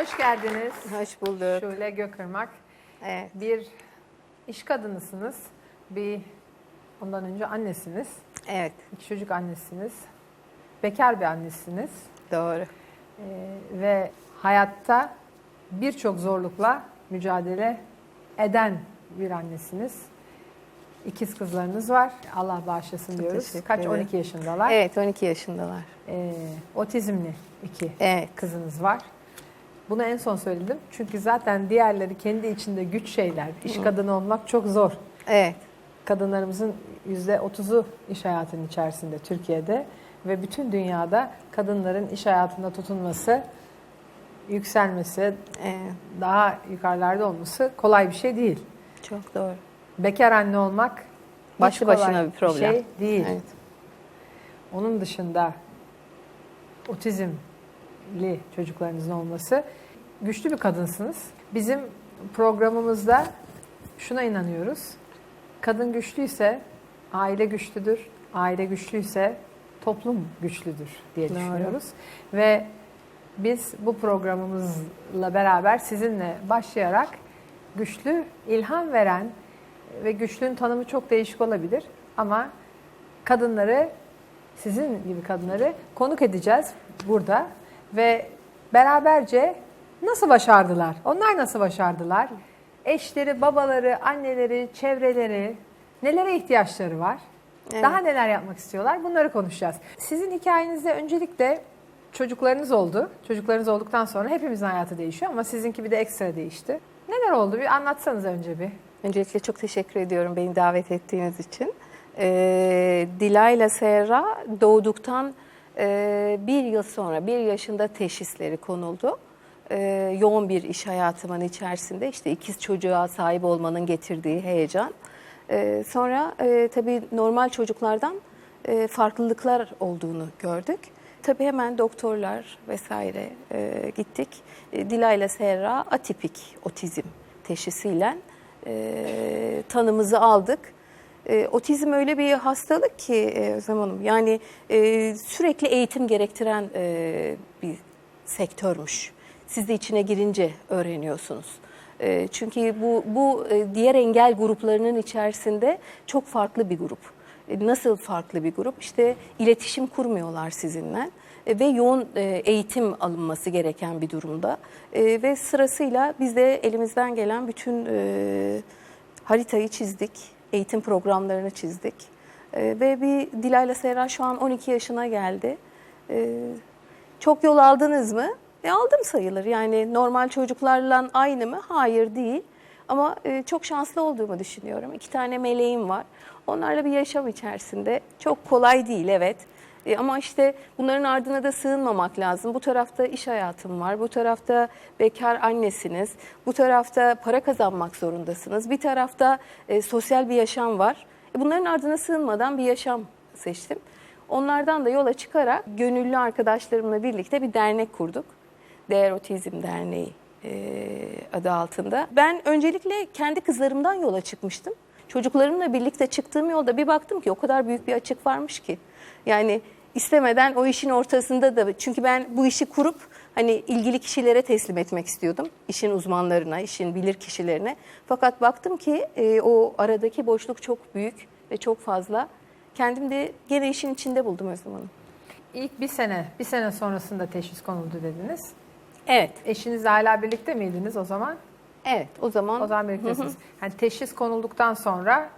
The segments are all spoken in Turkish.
Hoş geldiniz. Hoş bulduk. Şule Gökırmak. Evet. Bir iş kadınısınız. Bir ondan önce annesiniz. Evet, İki çocuk annesiniz. Bekar bir annesiniz. doğru. Ee, ve hayatta birçok zorlukla mücadele eden bir annesiniz. İkiz kızlarınız var. Allah bağışlasın Çok diyoruz. Kaç? ederim. 12 yaşındalar. Evet, 12 yaşındalar. Ee, otizmli iki Evet. kızınız var. Bunu en son söyledim. Çünkü zaten diğerleri kendi içinde güç şeyler. İş kadını olmak çok zor. Evet, Kadınlarımızın %30'u iş hayatının içerisinde Türkiye'de ve bütün dünyada kadınların iş hayatında tutunması, yükselmesi, evet. daha yukarılarda olması kolay bir şey değil. Çok doğru. Bekar anne olmak Başlı başına bir problem. şey değil. Evet. Onun dışında otizmli çocuklarınızın olması güçlü bir kadınsınız. Bizim programımızda şuna inanıyoruz. Kadın güçlüyse aile güçlüdür. Aile güçlüyse toplum güçlüdür diye Doğru. düşünüyoruz. Ve biz bu programımızla beraber sizinle başlayarak güçlü, ilham veren ve güçlüğün tanımı çok değişik olabilir ama kadınları sizin gibi kadınları konuk edeceğiz burada ve beraberce nasıl başardılar? Onlar nasıl başardılar? Eşleri, babaları, anneleri, çevreleri, nelere ihtiyaçları var? Evet. Daha neler yapmak istiyorlar? Bunları konuşacağız. Sizin hikayenizde öncelikle çocuklarınız oldu. Çocuklarınız olduktan sonra hepimizin hayatı değişiyor ama sizinki bir de ekstra değişti. Neler oldu? Bir anlatsanız önce bir. Öncelikle çok teşekkür ediyorum beni davet ettiğiniz için. Ee, Dilayla Serra doğduktan e, bir yıl sonra, bir yaşında teşhisleri konuldu. Ee, yoğun bir iş hayatımın içerisinde işte ikiz çocuğa sahip olmanın getirdiği heyecan. Ee, sonra e, tabii normal çocuklardan e, farklılıklar olduğunu gördük. Tabii hemen doktorlar vesaire e, gittik. E, Dilayla Serra atipik otizm teşhisiyle e, tanımızı aldık. E, otizm öyle bir hastalık ki e, Özlem Hanım yani e, sürekli eğitim gerektiren e, bir sektörmüş. Siz de içine girince öğreniyorsunuz. E, çünkü bu, bu e, diğer engel gruplarının içerisinde çok farklı bir grup. E, Nasıl farklı bir grup? İşte iletişim kurmuyorlar sizinle e, ve yoğun e, eğitim alınması gereken bir durumda. Ve sırasıyla biz de elimizden gelen bütün haritayı çizdik, eğitim programlarını çizdik. E, Ve bir Dilayla Serra şu an 12 yaşına geldi. E, Çok yol aldınız mı? E aldım sayılır. Yani normal çocuklarla aynı mı? Hayır değil. Ama e, çok şanslı olduğumu düşünüyorum. İki tane meleğim var. Onlarla bir yaşam içerisinde. Çok kolay değil evet. E, ama işte bunların ardına da sığınmamak lazım. Bu tarafta iş hayatım var. Bu tarafta bekar annesiniz. Bu tarafta para kazanmak zorundasınız. Bir tarafta e, sosyal bir yaşam var. E, bunların ardına sığınmadan bir yaşam seçtim. Onlardan da yola çıkarak gönüllü arkadaşlarımla birlikte bir dernek kurduk. Değer Otizm Derneği e, adı altında. Ben öncelikle kendi kızlarımdan yola çıkmıştım. Çocuklarımla birlikte çıktığım yolda bir baktım ki o kadar büyük bir açık varmış ki. Yani istemeden o işin ortasında da çünkü ben bu işi kurup hani ilgili kişilere teslim etmek istiyordum. İşin uzmanlarına, işin bilir kişilerine. Fakat baktım ki e, o aradaki boşluk çok büyük ve çok fazla. Kendim de gene işin içinde buldum Özlem Hanım. İlk bir sene, bir sene sonrasında teşhis konuldu dediniz. Evet, Eşinizle hala birlikte miydiniz o zaman? evet o zaman O zaman birliktesiniz. Yani teşhis konulduktan sonra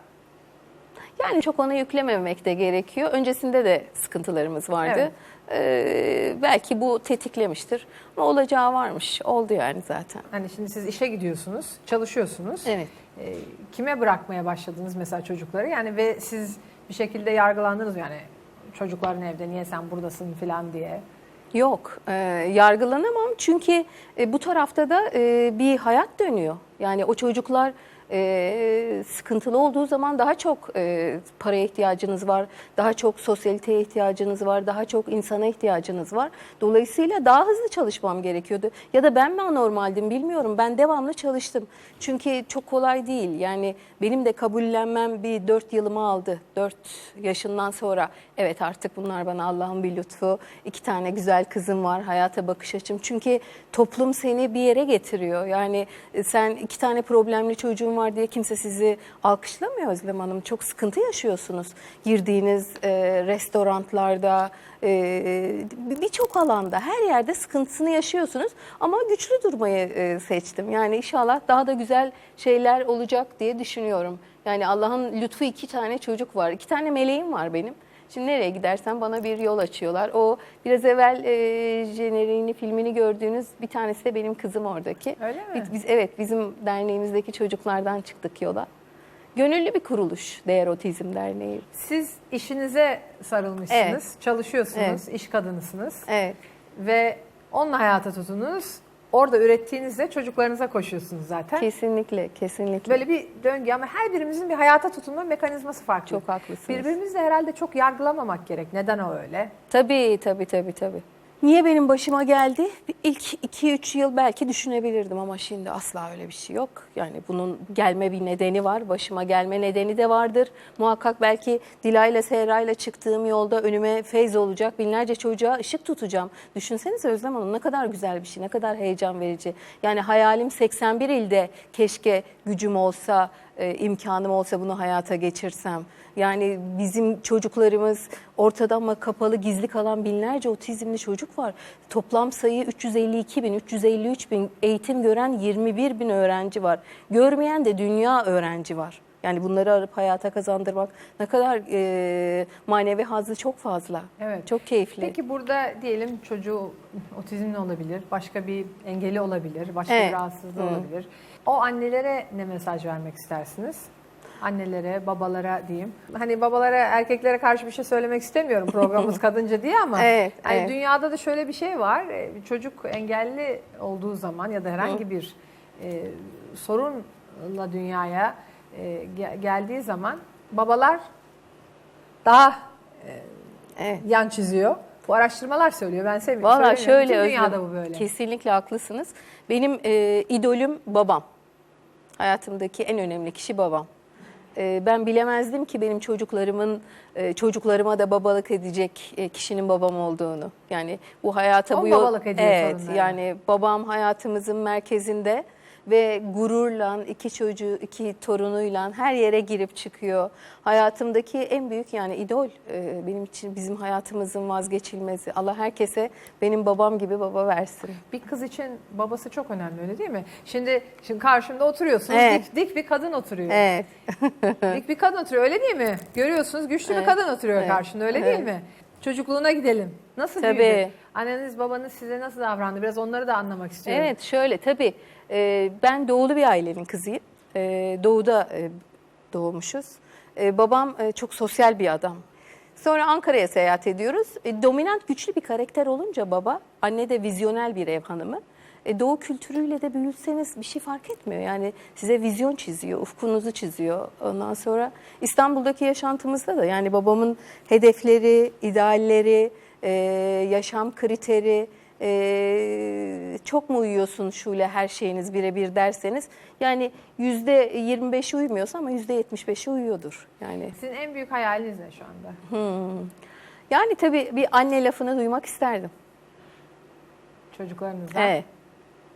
Yani çok ona yüklememek de gerekiyor. Öncesinde de sıkıntılarımız vardı. Ee, belki bu tetiklemiştir. Ama olacağı varmış. Oldu yani zaten. hani şimdi siz işe gidiyorsunuz, çalışıyorsunuz. Evet. Ee, kime bırakmaya başladınız mesela çocukları? Yani ve siz bir şekilde yargılandınız yani çocukların evde niye sen buradasın falan diye. Yok, e, yargılanamam çünkü e, bu tarafta da e, bir hayat dönüyor. Yani o çocuklar e, sıkıntılı olduğu zaman daha çok e, paraya ihtiyacınız var, daha çok sosyaliteye ihtiyacınız var, daha çok insana ihtiyacınız var. Dolayısıyla daha hızlı çalışmam gerekiyordu. Ya da ben mi anormaldim bilmiyorum. Ben devamlı çalıştım. Çünkü çok kolay değil. Yani benim de kabullenmem bir dört yılımı aldı. Dört yaşından sonra evet artık bunlar bana Allah'ın bir lütfu. İki tane güzel kızım var, hayata bakış açım. Çünkü toplum seni bir yere getiriyor. Yani e, sen iki tane problemli çocuğun var diye kimse sizi alkışlamıyor Özlem Hanım. Çok sıkıntı yaşıyorsunuz. Girdiğiniz e, restoranlarda, e, birçok alanda, her yerde sıkıntısını yaşıyorsunuz. Ama güçlü durmayı e, seçtim. Yani inşallah daha da güzel şeyler olacak diye düşünüyorum. Yani Allah'ın lütfu iki tane çocuk var. iki tane meleğim var benim. Şimdi nereye gidersen bana bir yol açıyorlar. O biraz evvel e, jeneriğini, filmini gördüğünüz bir tanesi de benim kızım oradaki. Öyle mi? Biz, evet, bizim derneğimizdeki çocuklardan çıktık yola. Gönüllü bir kuruluş Değer Otizm Derneği. Siz işinize sarılmışsınız, Evet. çalışıyorsunuz, iş kadınısınız Evet, ve onunla hayata tutunuz. Orada ürettiğinizde çocuklarınıza koşuyorsunuz zaten. kesinlikle, kesinlikle. Böyle bir döngü ama her birimizin bir hayata tutunma mekanizması farklı. Çok haklısınız. Birbirimizi de herhalde çok yargılamamak gerek. Neden o öyle? Tabii tabii tabii tabii. Niye benim başıma geldi? İlk 2-3 yıl belki düşünebilirdim ama şimdi asla öyle bir şey yok. Yani bunun gelme bir nedeni var. Başıma gelme nedeni de vardır. Muhakkak belki Dilay'la Sehra'yla çıktığım yolda önüme feyz olacak. Binlerce çocuğa ışık tutacağım. Düşünsenize Özlem Hanım ne kadar güzel bir şey, ne kadar heyecan verici. Yani hayalim 81 ilde keşke gücüm olsa, e, imkanım olsa bunu hayata geçirsem. Yani bizim çocuklarımız ortada ama kapalı gizli kalan binlerce otizmli çocuk var. Toplam sayı 352 bin, 353 bin eğitim gören 21 bin öğrenci var. Görmeyen de dünya öğrenci var. Yani bunları arıp hayata kazandırmak ne kadar e, manevi hazzı çok fazla. Evet. Çok keyifli. Peki burada diyelim çocuğu otizmli olabilir, başka bir engeli olabilir, başka Evet. bir rahatsızlığı Hı. olabilir. O annelere ne mesaj vermek istersiniz? Annelere, babalara diyeyim. Hani babalara, erkeklere karşı bir şey söylemek istemiyorum programımız kadınca diye ama Evet, hani evet. dünyada da şöyle bir şey var. E, çocuk engelli olduğu zaman ya da herhangi bir e, sorunla dünyaya e, ge- geldiği zaman babalar daha Evet. yan çiziyor. Bu araştırmalar söylüyor. Ben sevmiyorum. Valla şöyle Bütün dünyada bu böyle. Kesinlikle haklısınız. Benim e, idolüm babam. Hayatımdaki en önemli kişi babam. E, ben bilemezdim ki benim çocuklarımın e, çocuklarıma da babalık edecek e, kişinin babam olduğunu. Yani bu hayata O bu yol babalık ediyor Evet, yani babam hayatımızın merkezinde ve gururla iki çocuğu, iki torunuyla her yere girip çıkıyor. Hayatımdaki en büyük yani idol e, benim için bizim hayatımızın vazgeçilmezi. Allah herkese benim babam gibi baba versin. Bir kız için babası çok önemli öyle değil mi? Şimdi şimdi karşımda oturuyorsunuz. Evet. Dik, dik bir kadın oturuyor. Evet. Dik bir kadın oturuyor öyle değil mi? Görüyorsunuz güçlü bir Evet. kadın oturuyor Evet. karşında öyle Evet. değil mi? Çocukluğuna gidelim. Nasıl Tabii. büyüdü? Anneniz babanız size nasıl davrandı? Biraz onları da anlamak istiyorum. Evet şöyle tabii e, ben doğulu bir ailenin kızıyım. E, doğuda e, doğmuşuz. Babam çok sosyal bir adam. Sonra Ankara'ya seyahat ediyoruz. Dominant güçlü bir karakter olunca baba, anne de vizyonel bir ev hanımı. Doğu kültürüyle de büyütseniz bir şey fark etmiyor. Yani size vizyon çiziyor, ufkunuzu çiziyor. Ondan sonra İstanbul'daki yaşantımızda da yani babamın hedefleri, idealleri, e, yaşam kriteri, e, çok mu uyuyorsun Şule her şeyiniz birebir derseniz yani yüzde 25'i uymuyorsa ama yüzde 75'i uyuyordur. Yani Sizin en büyük hayaliniz ne şu anda? yani tabii bir anne lafını duymak isterdim. Çocuklarınızla Evet.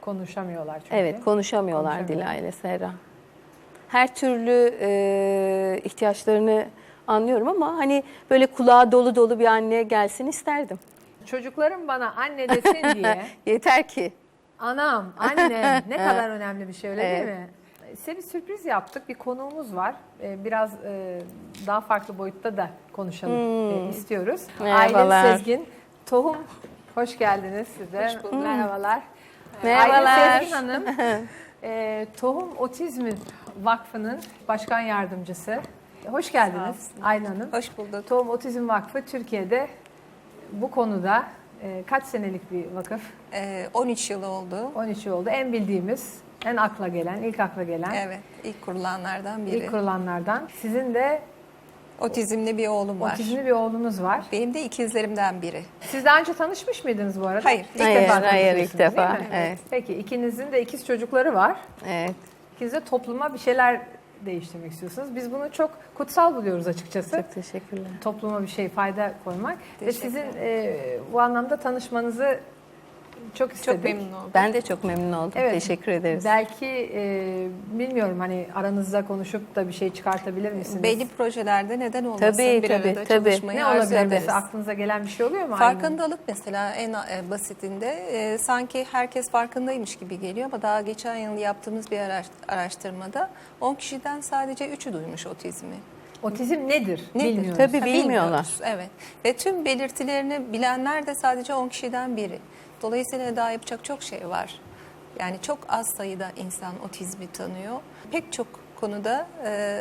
konuşamıyorlar çünkü. Evet konuşamıyorlar Konuşamıyor. Dila ile Serra. Her türlü e, ihtiyaçlarını anlıyorum ama hani böyle kulağa dolu dolu bir anne gelsin isterdim. Çocuklarım bana anne desin diye Yeter ki. Anam, annem ne kadar önemli bir şey öyle Evet. değil mi? Size bir sürpriz yaptık. Bir konuğumuz var. Ee, Biraz e, daha farklı boyutta da konuşalım e, istiyoruz. Hmm. Merhabalar. Aylin Sezgin, Tohum. Hoş geldiniz size. Merhabalar. Merhabalar. Aylin Sezgin Hanım, e, Tohum Otizmi Vakfı'nın başkan yardımcısı. Hoş geldiniz Aylin Hanım. Hoş bulduk. Tohum Otizm Vakfı Türkiye'de bu konuda e, kaç senelik bir vakıf? Ee, 13 yıl oldu. 13 yıl oldu. En bildiğimiz En akla gelen, ilk akla gelen, Evet, ilk kurulanlardan biri. ilk kurulanlardan. Sizin de Otizmli bir oğlum var. otizmli bir oğlunuz var. Benim de ikizlerimden biri. Siz daha önce tanışmış mıydınız bu arada? Hayır, ilk Hayır, defa hayır, ilk defa, evet. Peki ikinizin de ikiz çocukları var. Evet. İkiniz de topluma bir şeyler değiştirmek istiyorsunuz. Biz bunu çok kutsal buluyoruz açıkçası. Çok teşekkürler. Topluma bir şey fayda koymak. Ve sizin e, bu anlamda tanışmanızı çok istedik. Çok memnun oldum. Ben de çok memnun oldum. Evet. Teşekkür ederiz. Belki e, bilmiyorum hani aranızda konuşup da bir şey çıkartabilir misiniz? Belli projelerde neden olmasın Tabii, bir tabii, arada tabii. çalışmayı ne arzu olabilir ederiz. mesela aklınıza gelen bir şey oluyor mu? Farkındalık mesela en e, basitinde e, sanki herkes farkındaymış gibi geliyor ama daha geçen yıl yaptığımız bir araş- araştırmada 10 kişiden sadece 3'ü duymuş otizmi. Otizm nedir? Nedir? Bilmiyoruz. Tabii. Ha, bilmiyorlar. bilmiyoruz, Evet. Ve tüm belirtilerini bilenler de sadece 10 kişiden biri. Dolayısıyla daha yapacak çok şey var. Yani çok az sayıda insan otizmi tanıyor. Pek çok konuda e,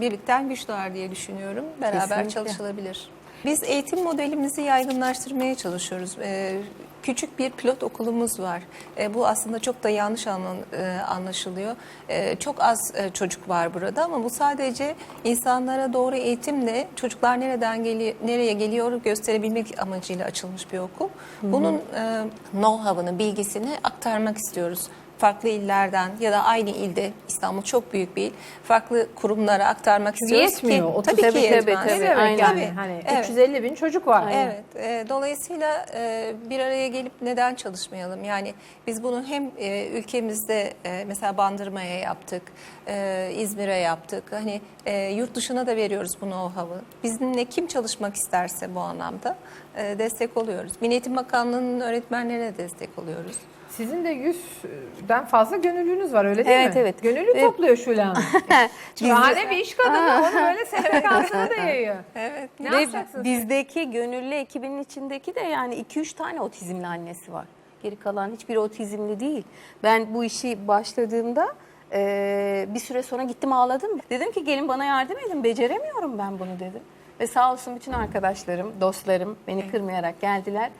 birlikten güç doğar diye düşünüyorum. Beraber Kesinlikle. çalışılabilir. Biz eğitim modelimizi yaygınlaştırmaya çalışıyoruz. E, küçük bir pilot okulumuz var. E, bu aslında çok da yanlış anlan- e, anlaşılıyor. E, çok az e, çocuk var burada ama bu sadece insanlara doğru eğitimle çocuklar nereden geliyor, nereye geliyor gösterebilmek amacıyla açılmış bir okul. Bunun e, know-how'ını, bilgisini aktarmak istiyoruz farklı illerden ya da aynı ilde İstanbul çok büyük bir il farklı kurumlara aktarmak istiyoruz yetmiyor. ki Otuz tabii tabii, ki tabii, yetmez. Tabii, demek aynen. Tabii, Hani evet. 350 bin çocuk var. Evet. e, dolayısıyla e, bir araya gelip neden çalışmayalım? Yani biz bunu hem e, ülkemizde e, mesela Bandırma'ya yaptık, e, İzmir'e yaptık. Hani e, yurt dışına da veriyoruz bu know-how'ı. Bizimle kim çalışmak isterse bu anlamda destek oluyoruz. Milli Eğitim Bakanlığı'nın öğretmenlerine destek oluyoruz. Sizin de 100'den fazla gönüllünüz var öyle değil Evet, mi? evet. Gönüllü Evet. topluyor Şule Hanım. Şahane bir iş kadını. Onu böyle SPK'sına da yayıyor. Evet. Ne Ve yapacaksınız? bizdeki gönüllü ekibinin içindeki de yani 2-3 tane otizmli annesi var. Geri kalan hiçbiri otizmli değil. Ben bu işi başladığımda e, bir süre sonra gittim ağladım. Dedim ki gelin bana yardım edin beceremiyorum ben bunu dedim. Ve sağ olsun bütün arkadaşlarım, dostlarım beni kırmayarak geldiler.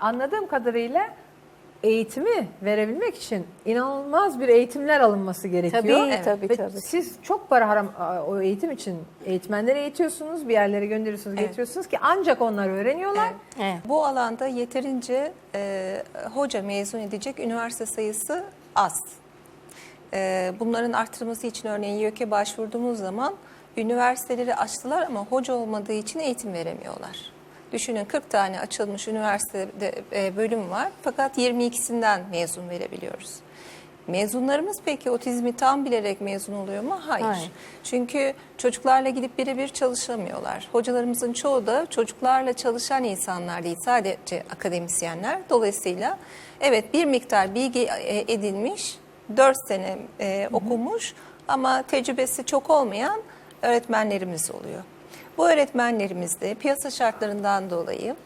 Anladığım kadarıyla eğitimi verebilmek için inanılmaz bir eğitimler alınması gerekiyor. Tabii, Evet. tabii, Ve tabii. Siz çok para haram o eğitim için eğitmenleri eğitiyorsunuz, bir yerlere gönderiyorsunuz, Evet. getiriyorsunuz ki ancak onlar öğreniyorlar. Evet. Evet. Bu alanda yeterince e, hoca mezun edecek üniversite sayısı az. E, bunların arttırılması için örneğin YÖK'e başvurduğumuz zaman üniversiteleri açtılar ama hoca olmadığı için eğitim veremiyorlar. Düşünün 40 tane açılmış üniversitede e, bölüm var fakat 22'sinden mezun verebiliyoruz. Mezunlarımız peki otizmi tam bilerek mezun oluyor mu? Hayır. Hayır. Çünkü çocuklarla gidip birebir çalışamıyorlar. Hocalarımızın çoğu da çocuklarla çalışan insanlar değil, sadece akademisyenler. Dolayısıyla evet bir miktar bilgi e, edinmiş, 4 sene e, okumuş ama tecrübesi çok olmayan öğretmenlerimiz oluyor. Bu öğretmenlerimiz de piyasa şartlarından dolayı,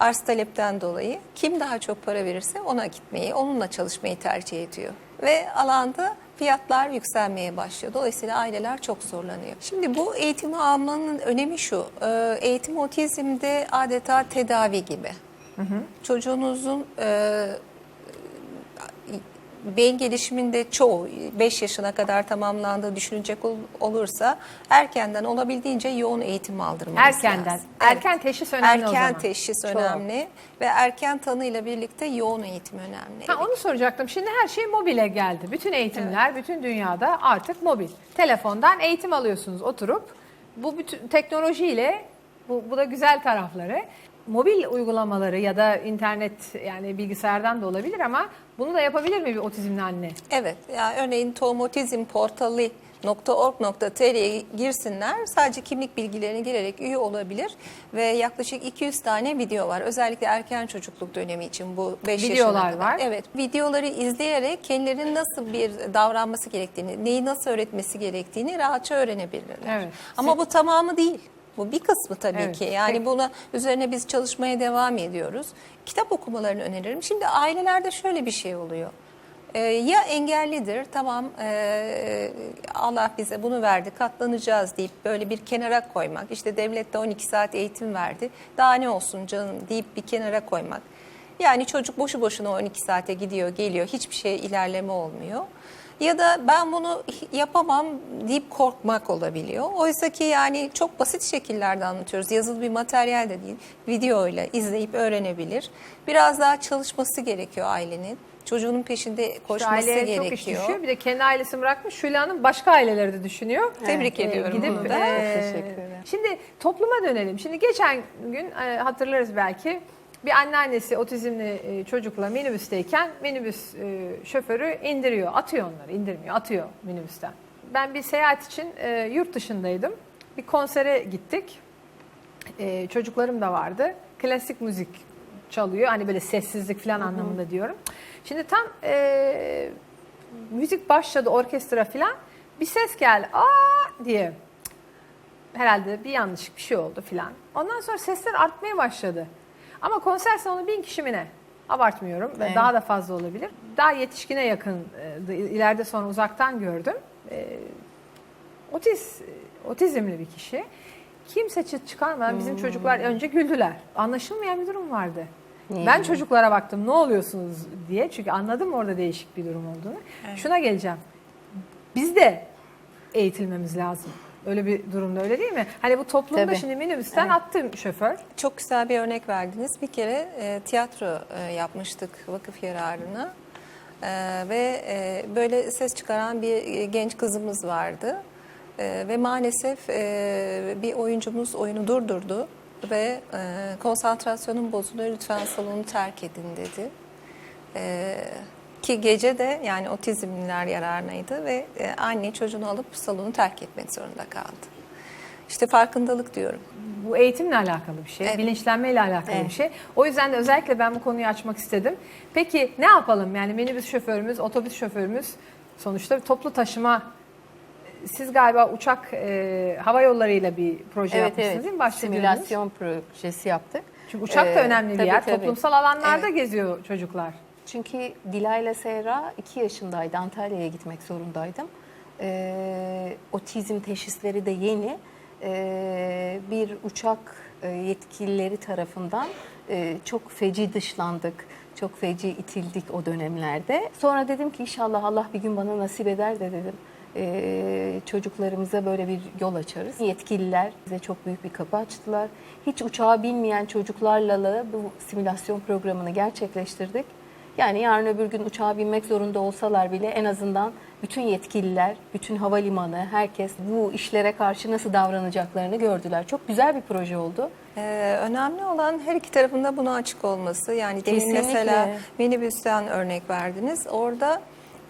arz talepten dolayı kim daha çok para verirse ona gitmeyi, onunla çalışmayı tercih ediyor. Ve alanda fiyatlar yükselmeye başlıyor. Dolayısıyla aileler çok zorlanıyor. Şimdi bu eğitimi almanın önemi şu. e, Eğitim otizmde adeta tedavi gibi. Çocuğunuzun e, beyin gelişiminde çoğu 5 yaşına kadar tamamlandığı düşünecek ol- olursa erkenden olabildiğince yoğun eğitim aldırmamız Erkenden. lazım. Erken teşhis önemli o Erken zaman. teşhis Çok. önemli ve erken tanıyla birlikte yoğun eğitim önemli. Ha, onu soracaktım. Şimdi her şey mobile geldi. Bütün eğitimler bütün dünyada artık mobil. Telefondan eğitim alıyorsunuz oturup. Bu bütün teknolojiyle bu, bu da güzel tarafları. Mobil uygulamaları ya da internet yani bilgisayardan da olabilir ama bunu da yapabilir mi bir otizmli anne? Evet, yani örneğin tohumotizm portalı .org.tr'ye girsinler. Sadece kimlik bilgilerini girerek üye olabilir ve yaklaşık 200 tane video var. Özellikle erken çocukluk dönemi için bu 5 Videolar yaşına kadar. var. Evet, videoları izleyerek kendilerinin nasıl bir davranması gerektiğini, neyi nasıl öğretmesi gerektiğini rahatça öğrenebilirler. Evet. Ama bu tamamı değil. Bu bir kısmı tabii Evet. ki. Yani Peki. buna üzerine biz çalışmaya devam ediyoruz. Kitap okumalarını öneririm. Şimdi ailelerde şöyle bir şey oluyor. Ee, ya engellidir, tamam ee, Allah bize bunu verdi, katlanacağız deyip böyle bir kenara koymak. İşte devlet de 12 saat eğitim verdi, daha ne olsun canım deyip bir kenara koymak. Yani çocuk boşu boşuna 12 saate gidiyor, geliyor. Hiçbir şey ilerleme olmuyor. Ya da ben bunu yapamam deyip korkmak olabiliyor. Oysa ki yani çok basit şekillerde anlatıyoruz. Yazılı bir materyal de değil. Videoyla izleyip öğrenebilir. Biraz daha çalışması gerekiyor ailenin. Çocuğunun peşinde İşte koşması aileye çok iş gerekiyor. düşüyor. Bir de kendi ailesini bırakmış. Şule Hanım başka aileleri de düşünüyor. Tebrik Ee, ediyorum gidip, bunu da. ee, Teşekkür ederim. Şimdi topluma dönelim. Şimdi geçen gün e, hatırlarız belki bir anneannesi otizmli e, çocukla minibüsteyken minibüs e, şoförü indiriyor, atıyor onları, indirmiyor, atıyor minibüsten. Ben bir seyahat için e, yurt dışındaydım. Bir konsere gittik. Çocuklarım da vardı. Klasik müzik çalıyor. Hani böyle sessizlik falan anlamında diyorum. Şimdi tam e, müzik başladı, orkestra falan. Bir ses geldi. Aa diye. Herhalde bir yanlışlık bir şey oldu filan. Ondan sonra sesler artmaya başladı. Ama konser salonu bin kişi mi ne? Abartmıyorum. ve Evet. Daha da fazla olabilir. Daha yetişkine yakın, e, ileride sonra uzaktan gördüm. E, otiz, otizmli bir kişi. Kimse çıt çıkarmadan bizim çocuklar önce güldüler. Anlaşılmayan bir durum vardı. Niye ben çocuklara baktım ne oluyorsunuz diye. Çünkü anladım orada değişik bir durum olduğunu. Şuna geleceğim. Biz de eğitilmemiz lazım. Öyle bir durumda öyle değil mi? Hani bu toplumda Tabii. şimdi minibüsten attı şoför. Çok güzel bir örnek verdiniz. Bir kere e, tiyatro e, yapmıştık vakıf yararına. E, ve e, böyle ses çıkaran bir e, genç kızımız vardı. E, ve maalesef e, bir oyuncumuz oyunu durdurdu ve e, konsantrasyonun bozuluyor lütfen salonu terk edin dedi. E, ki gece de yani otizmliler yararınaydı ve e, anne çocuğunu alıp salonu terk etmek zorunda kaldı. İşte farkındalık diyorum. Bu eğitimle alakalı bir şey, Evet. bilinçlenmeyle alakalı Evet. bir şey. O yüzden de özellikle ben bu konuyu açmak istedim. Peki ne yapalım? Yani minibüs şoförümüz, otobüs şoförümüz sonuçta toplu taşıma. Siz galiba uçak, e, hava yollarıyla bir proje Evet yapmışsınız evet. değil mi? Bahsediyordunuz. Simülasyon projesi yaptık. Çünkü uçak da Ee, önemli bir tabii, yer. tabii. Toplumsal alanlarda geziyor çocuklar. Çünkü Dilayla Sehra 2 yaşındaydı. Antalya'ya gitmek zorundaydım. Ee, otizm teşhisleri de yeni. Ee, bir uçak e, yetkilileri tarafından e, çok feci dışlandık. Çok feci itildik o dönemlerde. Sonra dedim ki inşallah Allah bir gün bana nasip eder de dedim. Ee, çocuklarımıza böyle bir yol açarız. Yetkililer bize çok büyük bir kapı açtılar. Hiç uçağı bilmeyen çocuklarla da bu simülasyon programını gerçekleştirdik. Yani yarın öbür gün uçağa binmek zorunda olsalar bile en azından bütün yetkililer, bütün havalimanı, herkes bu işlere karşı nasıl davranacaklarını gördüler. Çok güzel bir proje oldu. Ee, önemli olan her iki tarafında buna açık olması. Yani demin mesela minibüsten örnek verdiniz. Orada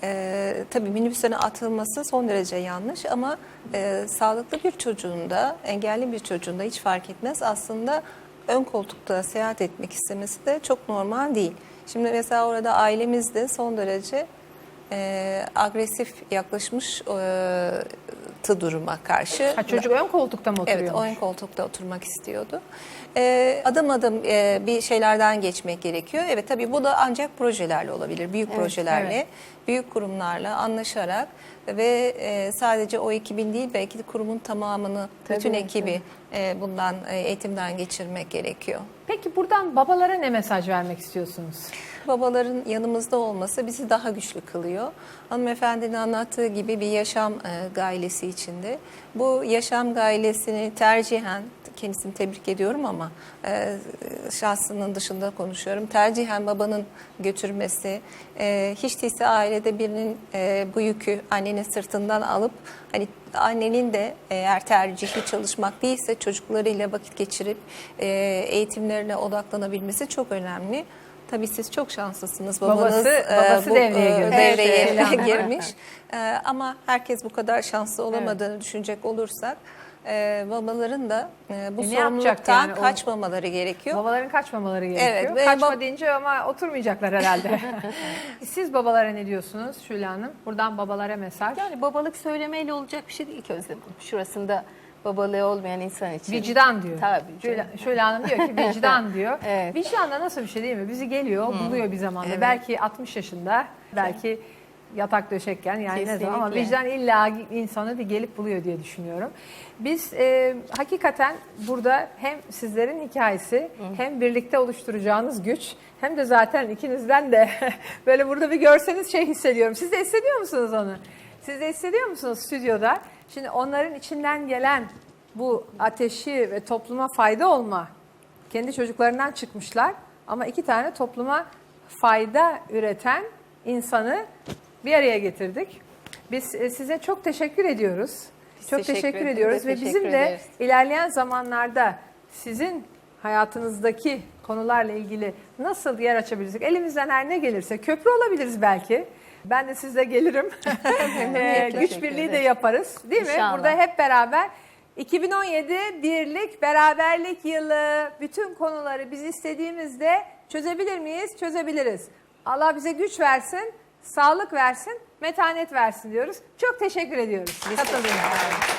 e, tabii minibüsten atılması son derece yanlış ama e, sağlıklı bir çocuğun da engelli bir çocuğun da hiç fark etmez. Aslında ön koltukta seyahat etmek istemesi de çok normal değil. Şimdi mesela orada ailemiz de son derece e, agresif yaklaşmış e, tı duruma karşı. Ha, çocuk ön koltukta mı Evet, oturuyormuş? ön koltukta oturmak istiyordu. Ee, adım adım e, bir şeylerden geçmek gerekiyor. Evet tabii bu da ancak projelerle olabilir. Büyük projelerle, evet. büyük kurumlarla anlaşarak ve e, sadece o ekibin değil belki de kurumun tamamını, Tabii, bütün ekibi e, bundan e, eğitimden geçirmek gerekiyor. Peki buradan babalara ne mesaj vermek istiyorsunuz? Babaların yanımızda olması bizi daha güçlü kılıyor. Hanımefendinin anlattığı gibi bir yaşam e, gailesi içinde. Bu yaşam gailesini tercihen, kendisini tebrik ediyorum ama e, şahsının dışında konuşuyorum. Tercihen babanın götürmesi, e, hiç değilse ailede birinin e, bu yükü annenin sırtından alıp hani annenin de eğer tercihi çalışmak değilse çocuklarıyla vakit geçirip e, eğitimlerine odaklanabilmesi çok önemli. Tabii siz çok şanslısınız. Babanız Babası- e, babası bu, devreye e, girmiş. devreye Evet. girmiş. E, ama herkes bu kadar şanslı olamadığını düşünecek olursak e, babaların da e, bu E, sorumluluktan yani o- kaçmamaları gerekiyor. Babaların kaçmamaları gerekiyor. Evet, ve Kaçma bab- deyince ama oturmayacaklar herhalde. Siz babalara ne diyorsunuz Şule Hanım? Buradan babalara mesaj. Yani babalık söylemeyle olacak bir şey değil ki Özlem. Şurasında babalığı olmayan insan için. Vicdan diyor. Tabii Şöyle, şöyle Hanım diyor ki vicdan diyor. Evet. Vicdan da nasıl bir şey değil mi? Bizi geliyor, buluyor bir zamanda. Evet. Belki 60 yaşında, belki yatak döşekken yani ne zaman ama Kesinlikle. vicdan illa insanı bir gelip buluyor diye düşünüyorum. Biz e, hakikaten burada hem sizlerin hikayesi hem birlikte oluşturacağınız güç hem de zaten ikinizden de böyle burada bir görseniz şey hissediyorum. Siz de hissediyor musunuz onu? Siz de hissediyor musunuz stüdyoda? Şimdi onların içinden gelen bu ateşi ve topluma fayda olma kendi çocuklarından çıkmışlar ama iki tane topluma fayda üreten insanı bir araya getirdik. Biz e, size çok teşekkür ediyoruz. Biz çok teşekkür teşekkür, ediyoruz ve teşekkür bizim de ederiz. ilerleyen zamanlarda sizin hayatınızdaki konularla ilgili nasıl yer açabiliriz? Elimizden her ne gelirse köprü olabiliriz belki. Ben de sizle gelirim. Ee, Güç Teşekkür birliği de yaparız. Değil mi? İnşallah. Burada hep beraber 2017 birlik, beraberlik yılı. Bütün konuları biz istediğimizde çözebilir miyiz? Çözebiliriz. Allah bize güç versin, sağlık versin, metanet versin diyoruz. Çok teşekkür ediyoruz. Katıldığınız için.